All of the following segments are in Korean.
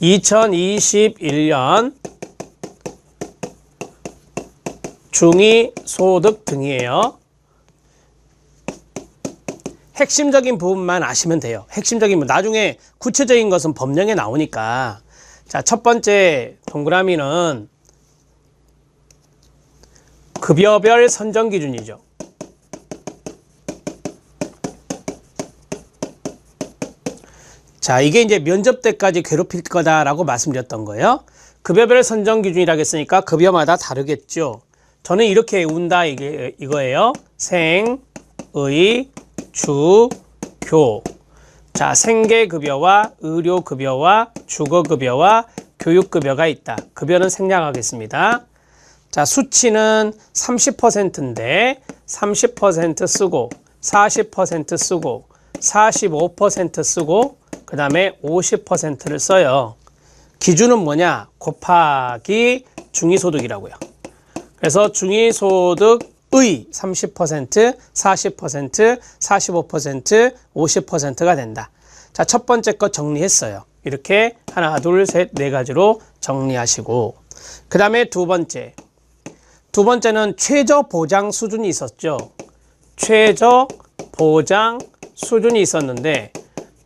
2021년 중위 소득 등이에요. 핵심적인 부분만 아시면 돼요. 핵심적인 부분. 나중에 구체적인 것은 법령에 나오니까. 자, 첫 번째 동그라미는 급여별 선정 기준이죠. 자, 이게 이제 면접 때까지 괴롭힐 거다라고 말씀드렸던 거예요. 급여별 선정 기준이라고 했으니까 급여마다 다르겠죠. 저는 이렇게 운다 이게 이거예요. 생, 의, 주, 교. 자, 생계 급여와 의료 급여와 주거 급여와 교육 급여가 있다. 급여는 생략하겠습니다. 자, 수치는 30%인데 30% 쓰고 40% 쓰고 45% 쓰고 그 다음에 50%를 써요. 기준은 뭐냐? 곱하기 중위소득이라고요. 그래서 중위소득의 30%, 40%, 45%, 50%가 된다. 자, 첫 번째 거 정리했어요. 이렇게 하나, 둘, 셋, 네 가지로 정리하시고. 그 다음에 두 번째. 두 번째는 최저 보장 수준이 있었죠. 최저 보장 수준이 있었는데,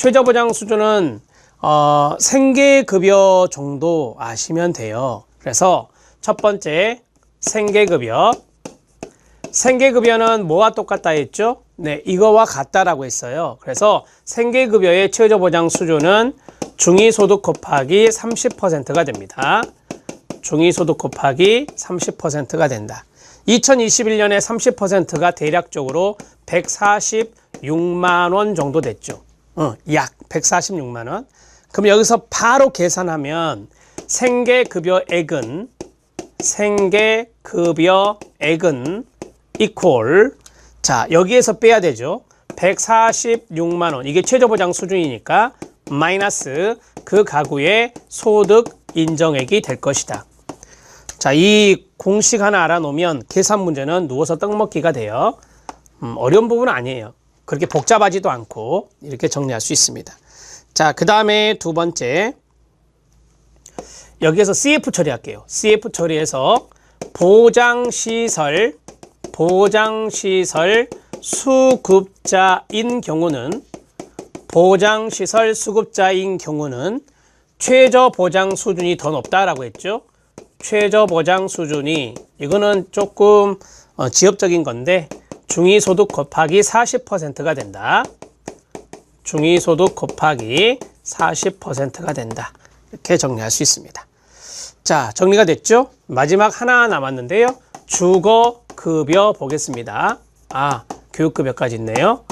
최저 보장 수준은 어, 생계급여 정도 아시면 돼요. 그래서 첫 번째 생계급여. 생계급여는 뭐와 똑같다 했죠? 네, 이거와 같다라고 했어요. 그래서 생계급여의 최저 보장 수준은 중위소득 곱하기 30%가 됩니다. 중위소득 곱하기 30%가 된다. 2021년에 30%가 대략적으로 146만 원 정도 됐죠. 어, 약 146만 원. 그럼 여기서 바로 계산하면 생계급여액은 생계급여액은 이퀄 자 여기에서 빼야 되죠. 146만 원. 이게 최저보장 수준이니까 마이너스 그 가구의 소득 인정액이 될 것이다. 자 이 공식 하나 알아놓으면 계산 문제는 누워서 떡 먹기가 돼요. 음, 어려운 부분은 아니에요 그렇게 복잡하지도 않고 이렇게 정리할 수 있습니다 자 그 다음에 두 번째 여기에서 CF 처리할게요. CF 처리해서 보장시설, 보장시설 수급자인 경우는 보장시설 수급자인 경우는 최저 보장 수준이 더 높다라고 했죠. 최저 보장 수준이 이거는 조금 어, 지엽적인 건데 중위소득 곱하기 40%가 된다. 중위소득 곱하기 40%가 된다. 이렇게 정리할 수 있습니다. 자, 정리가 됐죠? 마지막 하나 남았는데요. 주거 급여 보겠습니다. 아, 교육 급여까지 있네요.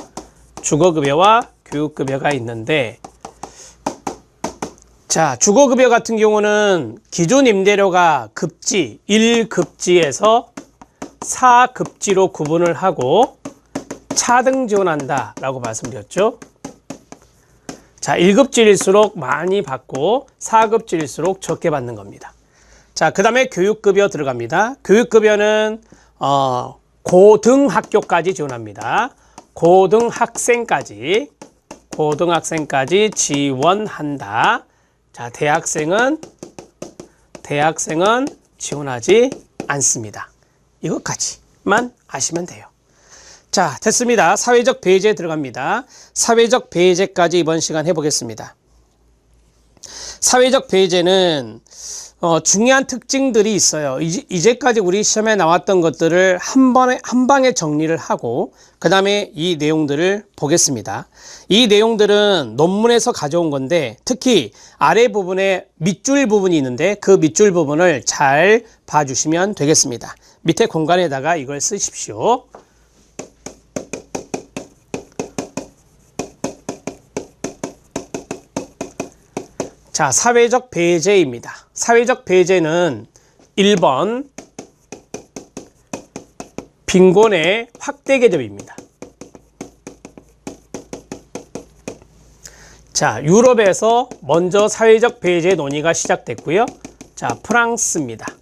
주거 급여와 교육 급여가 있는데, 자, 주거 급여 같은 경우는 기존 임대료가 급지, 1급지에서 4급지로 구분을 하고 차등 지원한다 라고 말씀드렸죠. 자, 1급지일수록 많이 받고 4급지일수록 적게 받는 겁니다. 자, 그 다음에 교육급여 들어갑니다. 교육급여는 어, 고등학교까지 지원합니다. 고등학생까지 고등학생까지 지원한다. 자, 대학생은 대학생은 지원하지 않습니다. 이것까지만 아시면 돼요. 자, 됐습니다. 사회적 배제 들어갑니다. 사회적 배제까지 이번 시간 해보겠습니다. 사회적 배제는 어, 중요한 특징들이 있어요. 이제, 까지 우리 시험에 나왔던 것들을 한 번에, 한 방에 정리를 하고, 그 다음에 이 내용들을 보겠습니다. 이 내용들은 논문에서 가져온 건데, 특히 아래 부분에 밑줄 부분이 있는데, 그 밑줄 부분을 잘 봐주시면 되겠습니다. 밑에 공간에다가 이걸 쓰십시오. 자, 사회적 배제입니다. 사회적 배제는 1번 빈곤의 확대 개념입니다. 자, 유럽에서 먼저 사회적 배제 논의가 시작됐고요. 자, 프랑스입니다.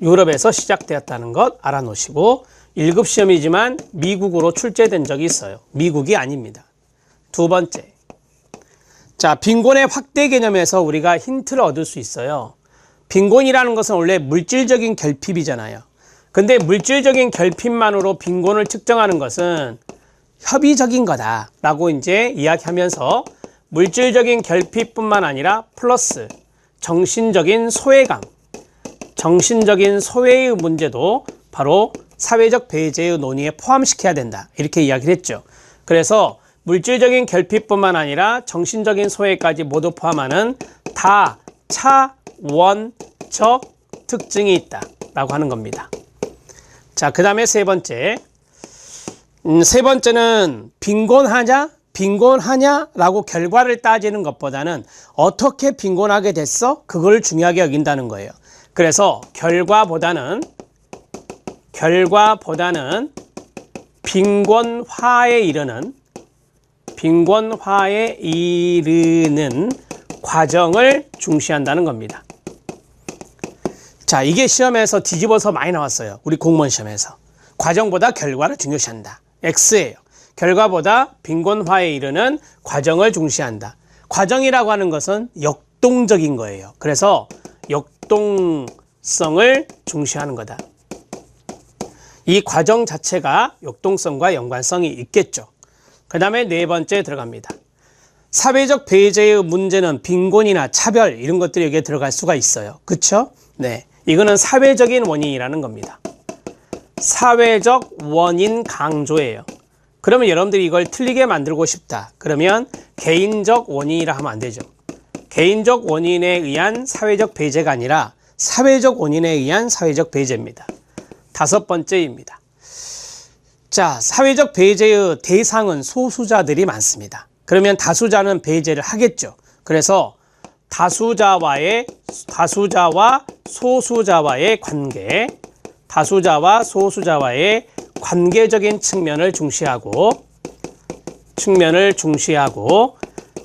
유럽에서 시작되었다는 것 알아놓으시고 1급 시험이지만 미국으로 출제된 적이 있어요. 미국이 아닙니다. 두 번째, 자, 빈곤의 확대 개념에서 우리가 힌트를 얻을 수 있어요. 빈곤이라는 것은 원래 물질적인 결핍이잖아요. 근데 물질적인 결핍만으로 빈곤을 측정하는 것은 협의적인 거다라고 이제 이야기하면서 물질적인 결핍뿐만 아니라 플러스 정신적인 소외감, 정신적인 소외의 문제도 바로 사회적 배제의 논의에 포함시켜야 된다. 이렇게 이야기를 했죠. 그래서 물질적인 결핍뿐만 아니라 정신적인 소외까지 모두 포함하는 다차원적 특징이 있다 라고 하는 겁니다. 자, 그 다음에 세 번째. 음, 세 번째는 빈곤하냐? 빈곤하냐라고 결과를 따지는 것보다는 어떻게 빈곤하게 됐어? 그걸 중요하게 여긴다는 거예요. 그래서 결과보다는 결과보다는 빈곤화에 이르는 빈곤화에 이르는 과정을 중시한다는 겁니다. 자, 이게 시험에서 뒤집어서 많이 나왔어요. 우리 공무원 시험에서. 과정보다 결과를 중요시한다. X예요. 결과보다 빈곤화에 이르는 과정을 중시한다. 과정이라고 하는 것은 역동적인 거예요. 그래서 역동성을 중시하는 거다. 이 과정 자체가 역동성과 연관성이 있겠죠. 그 다음에 네 번째 들어갑니다. 사회적 배제의 문제는 빈곤이나 차별 이런 것들이 여기에 들어갈 수가 있어요. 그쵸? 네. 이거는 사회적인 원인이라는 겁니다. 사회적 원인 강조예요. 그러면 여러분들이 이걸 틀리게 만들고 싶다. 그러면 개인적 원인이라 하면 안 되죠. 개인적 원인에 의한 사회적 배제가 아니라 사회적 원인에 의한 사회적 배제입니다. 다섯 번째입니다. 자, 사회적 배제의 대상은 소수자들이 많습니다. 그러면 다수자는 배제를 하겠죠. 그래서 다수자와의 다수자와 소수자와의 관계, 다수자와 소수자와의 관계적인 측면을 중시하고 측면을 중시하고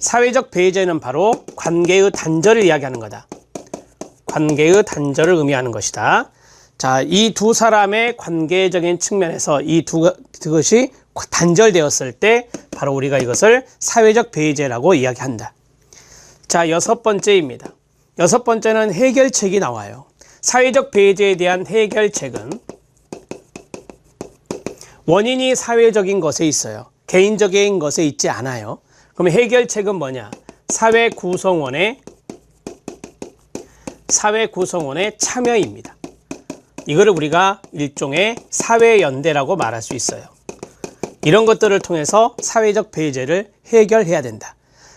사회적 배제는 바로 관계의 단절을 이야기하는 거다. 관계의 단절을 의미하는 것이다. 자, 이 두 사람의 관계적인 측면에서 이두 것이 단절되었을 때 바로 우리가 이것을 사회적 배제라고 이야기한다. 자, 여섯 번째입니다. 여섯 번째는 해결책이 나와요. 사회적 배제에 대한 해결책은 원인이 사회적인 것에 있어요. 개인적인 것에 있지 않아요. 그럼 해결책은 뭐냐? 사회 구성원의 사회 구성원의 참여입니다. 이거를 우리가 일종의 사회 연대라고 말할 수 있어요. 이런 것들을 통해서 사회적 배제를 해결해야 된다.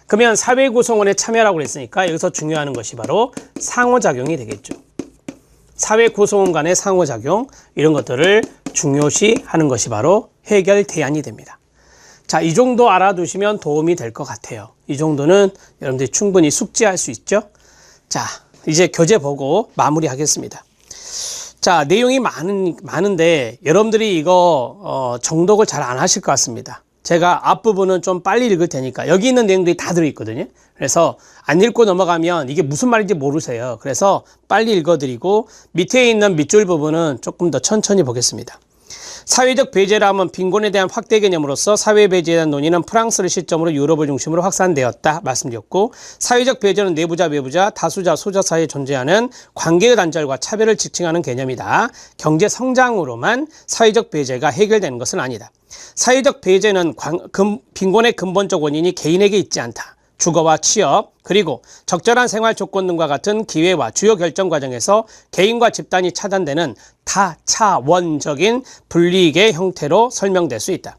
그러면 사회 구성원의 참여라고 그랬으니까 여기서 중요한 것이 바로 상호작용이 되겠죠. 사회 구성원 간의 상호작용 이런 것들을 중요시 하는 것이 바로 해결 대안이 됩니다. 자, 이 정도 알아두시면 도움이 될 것 같아요. 이 정도는 여러분들이 충분히 숙지할 수 있죠? 자, 이제 교재 보고 마무리하겠습니다. 자, 내용이 많은, 많은데 여러분들이 이거 어, 정독을 잘 안 하실 것 같습니다. 제가 앞부분은 좀 빨리 읽을 테니까 여기 있는 내용들이 다 들어있거든요. 그래서 안 읽고 넘어가면 이게 무슨 말인지 모르세요. 그래서 빨리 읽어드리고 밑에 있는 밑줄 부분은 조금 더 천천히 보겠습니다. 사회적 배제라 하면 빈곤에 대한 확대 개념으로서 사회 배제에 대한 논의는 프랑스를 시점으로 유럽을 중심으로 확산되었다 말씀드렸고 사회적 배제는 내부자 외부자 다수자 소자 사이에 존재하는 관계의 단절과 차별을 지칭하는 개념이다. 경제 성장으로만 사회적 배제가 해결되는 것은 아니다. 사회적 배제는 빈곤의 근본적 원인이 개인에게 있지 않다. 주거와 취업, 그리고 적절한 생활 조건 등과 같은 기회와 주요 결정 과정에서 개인과 집단이 차단되는 다차원적인 불이익의 형태로 설명될 수 있다.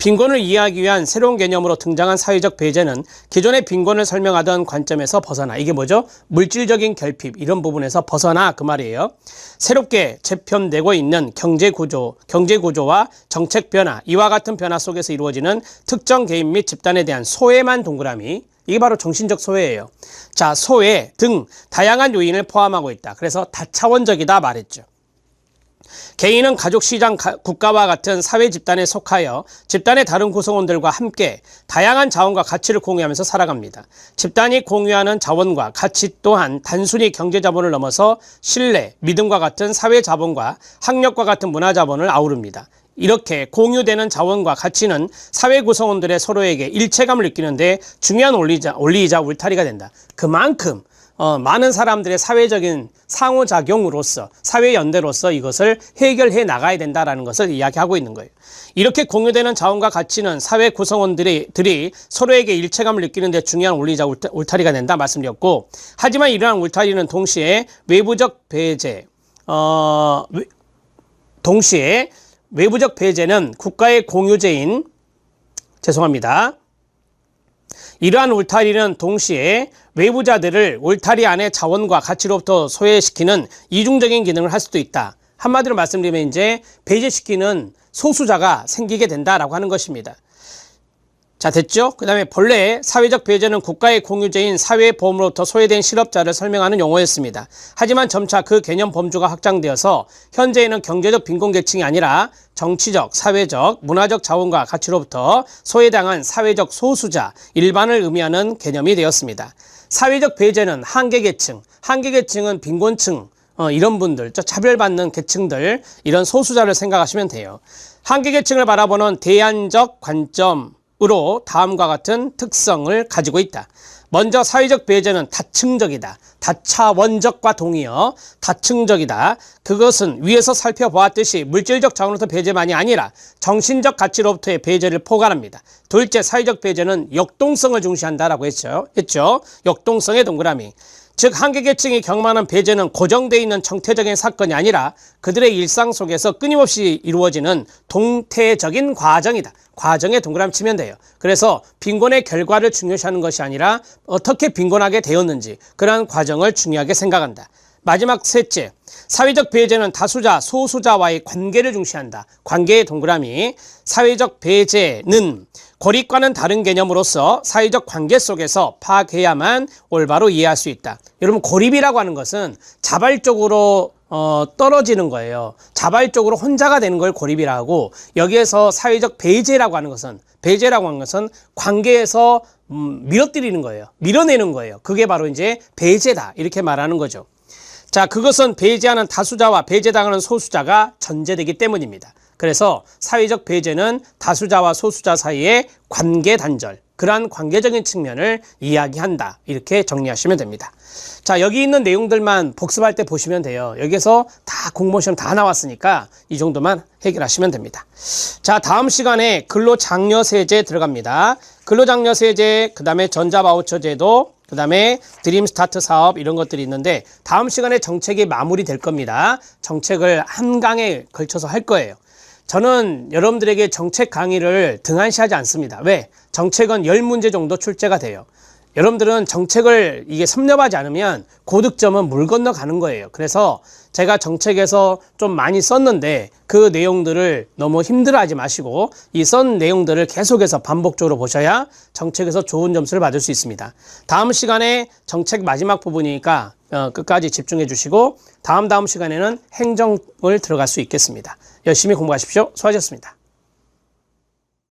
빈곤을 이해하기 위한 새로운 개념으로 등장한 사회적 배제는 기존의 빈곤을 설명하던 관점에서 벗어나 이게 뭐죠? 물질적인 결핍 이런 부분에서 벗어나 그 말이에요. 새롭게 재편되고 있는 경제 구조, 경제 구조와 정책 변화 이와 같은 변화 속에서 이루어지는 특정 개인 및 집단에 대한 소외만 동그라미 이게 바로 정신적 소외예요. 자, 소외 등 다양한 요인을 포함하고 있다. 그래서 다차원적이다 말했죠. 개인은 가족, 시장, 국가와 같은 사회 집단에 속하여 집단의 다른 구성원들과 함께 다양한 자원과 가치를 공유하면서 살아갑니다. 집단이 공유하는 자원과 가치 또한 단순히 경제 자본을 넘어서 신뢰, 믿음과 같은 사회 자본과 학력과 같은 문화 자본을 아우릅니다. 이렇게 공유되는 자원과 가치는 사회 구성원들의 서로에게 일체감을 느끼는데 중요한 원리자, 원리이자 울타리가 된다. 그만큼 어, 많은 사람들의 사회적인 상호작용으로서 사회연대로서 이것을 해결해 나가야 된다라는 것을 이야기하고 있는 거예요. 이렇게 공유되는 자원과 가치는 사회 구성원들이 들이 서로에게 일체감을 느끼는 데 중요한 원리자 울타, 울타리가 된다 말씀드렸고 하지만 이러한 울타리는 동시에 외부적 배제 어, 외- 동시에 외부적 배제는 국가의 공유제인 죄송합니다. 이러한 울타리는 동시에 외부자들을 울타리 안의 자원과 가치로부터 소외시키는 이중적인 기능을 할 수도 있다. 한마디로 말씀드리면 이제 배제시키는 소수자가 생기게 된다라고 하는 것입니다. 자, 됐죠? 그 다음에 본래 사회적 배제는 국가의 공유제인 사회보험으로부터 소외된 실업자를 설명하는 용어였습니다. 하지만 점차 그 개념 범주가 확장되어서 현재에는 경제적 빈곤계층이 아니라 정치적, 사회적, 문화적 자원과 가치로부터 소외당한 사회적 소수자, 일반을 의미하는 개념이 되었습니다. 사회적 배제는 한계계층, 한계계층은 빈곤층, 어, 이런 분들, 저 차별받는 계층들, 이런 소수자를 생각하시면 돼요. 한계계층을 바라보는 대안적 관점 으로 다음과 같은 특성을 가지고 있다. 먼저 사회적 배제는 다층적이다. 다차원적과 동의어 다층적이다. 그것은 위에서 살펴보았듯이 물질적 자원으로부터 배제만이 아니라 정신적 가치로부터의 배제를 포괄합니다. 둘째, 사회적 배제는 역동성을 중시한다라고 했죠. 했죠. 역동성의 동그라미. 즉 한계계층이 경험하는 배제는 고정되어 있는 정태적인 사건이 아니라 그들의 일상 속에서 끊임없이 이루어지는 동태적인 과정이다. 과정에 동그라미 치면 돼요. 그래서 빈곤의 결과를 중요시하는 것이 아니라 어떻게 빈곤하게 되었는지 그러한 과정을 중요하게 생각한다. 마지막 셋째, 사회적 배제는 다수자, 소수자와의 관계를 중시한다. 관계의 동그라미. 사회적 배제는 고립과는 다른 개념으로서 사회적 관계 속에서 파악해야만 올바로 이해할 수 있다. 여러분, 고립이라고 하는 것은 자발적으로 어, 떨어지는 거예요. 자발적으로 혼자가 되는 걸 고립이라고 여기에서 사회적 배제라고 하는 것은 배제라고 하는 것은 관계에서 음, 밀어뜨리는 거예요. 밀어내는 거예요. 그게 바로 이제 배제다. 이렇게 말하는 거죠. 자, 그것은 배제하는 다수자와 배제당하는 소수자가 전제되기 때문입니다. 그래서 사회적 배제는 다수자와 소수자 사이의 관계 단절, 그러한 관계적인 측면을 이야기한다. 이렇게 정리하시면 됩니다. 자, 여기 있는 내용들만 복습할 때 보시면 돼요. 여기서 다 공무원 시험 다 나왔으니까 이 정도만 해결하시면 됩니다. 자, 다음 시간에 근로장려세제 들어갑니다. 근로장려세제, 그 다음에 전자바우처제도, 그 다음에 드림 스타트 사업 이런 것들이 있는데 다음 시간에 정책이 마무리될 겁니다. 정책을 한 강에 걸쳐서 할 거예요. 저는 여러분들에게 정책 강의를 등한시하지 않습니다. 왜? 정책은 10문제 정도 출제가 돼요. 여러분들은 정책을 이게 섭렵하지 않으면 고득점은 물 건너 가는 거예요. 그래서 제가 정책에서 좀 많이 썼는데 그 내용들을 너무 힘들어하지 마시고 이 쓴 내용들을 계속해서 반복적으로 보셔야 정책에서 좋은 점수를 받을 수 있습니다. 다음 시간에 정책 마지막 부분이니까 어, 끝까지 집중해 주시고 다음 다음 시간에는 행정을 들어갈 수 있겠습니다. 열심히 공부하십시오. 수고하셨습니다.